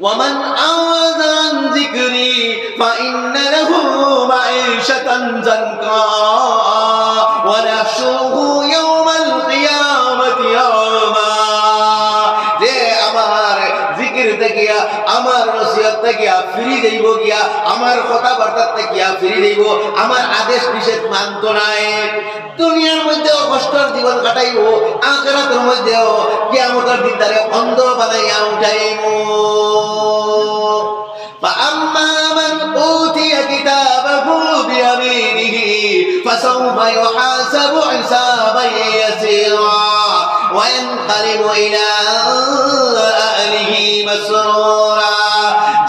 ومن أعرض عن ذكري فإن له معيشة زنكا ونحشره يوم القيامة يوما যে আমার জিকির দেখিয়া আমার নসিহত দেখিয়া ফিরি দেব গিয়া আমার কথাবার্তা দেখিয়া ফিরি দেব আমার আদেশ নিষেধ মানত নাই দুনিয়ার মধ্যেও কষ্টর জীবন কাটাইব আখেরাতের মধ্যেও কিয়ামতের দিন তারে অন্ধ বানাইয়া উঠাইব فسوف يحاسب حسابا يسيرا وينقلب إلى أهله مسرورا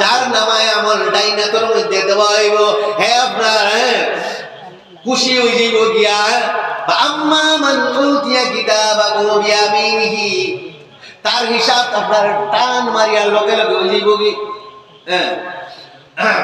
যার নামায় আমল ডাইনাতর মধ্যে দেওয়া হইব হে আপনার হ্যাঁ, খুশি হয়ে যাইব গিয়া বা আম্মা মান উতিয়া কিতাবাহু বিয়ামিনিহি তার হিসাব আপনার টান মারিয়া লগে লগে হয়ে যাইব কি হ্যাঁ وينقلب إلى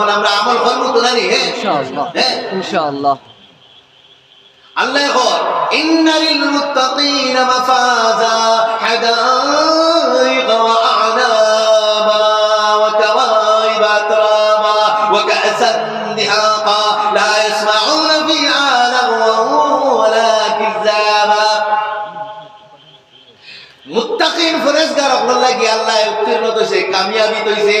এখন আমরা আমল করব তো জানি হ্যাঁ? ইনশাআল্লাহ হ্যাঁ? আল্লাহ এখন ইন্নালিল মুত্তাকিনা মাফাজা হাদাইক ওয়া আ'নাবা ওয়া কাওয়াইব আতরাবা ওয়া কা'সান দিহাqa লা ইয়াসমাউনা ফিহা লাগওয়ান ওয়ালা কিযাবা মুত্তাকিন ফরেজগার আপনার লাগি আল্লাহ উত্তীর্ণ হইছে কামিয়াবি হইছে।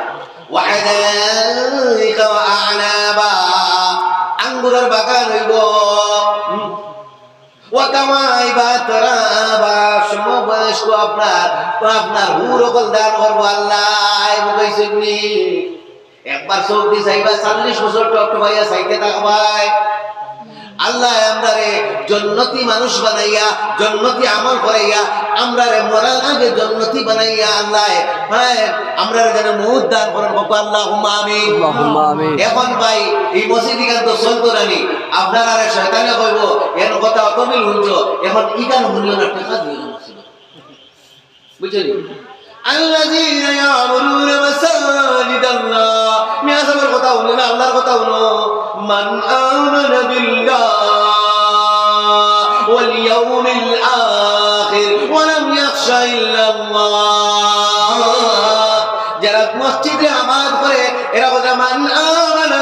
وحدائق وأعنابا আঙ্গুরের বাগান হইব ওয়াকামাইবা তরাবা সমবয়স্ক আপনার আপনার হুর কল দান করবো আল্লাহ কইছে নি একবার চোখ দি চাইবা চাল্লিশ বছর টক ভাইয়া চাইতে থাকবাই আল্লাহ আমরারে জন্নতি মানুষ বানাইয়া জন্নতি আমল করাইয়া আমরারে মরার আগে জন্নতি বানাইয়া আল্লাহ হ্যাঁ আমরা যেন মুহূর্ত দান করেন বাবা আল্লাহ আমিন আল্লাহুম্মা আমিন এখন ভাই এই মসজিদ গান তো চলতো রানি আপনার আরে শয়তানে কইব এর কথা অত মিল শুনছ এখন ই গান শুনিও না টাকা দিও না বুঝলি الذين يعملون مساجد الله মিয়া সাহেবের কথা শুনো না আল্লাহর কথা শুনো মান آمن بالله واليوم الآخر যারা মসজিদে আমাজ করে এরা কথা মান্না আমানা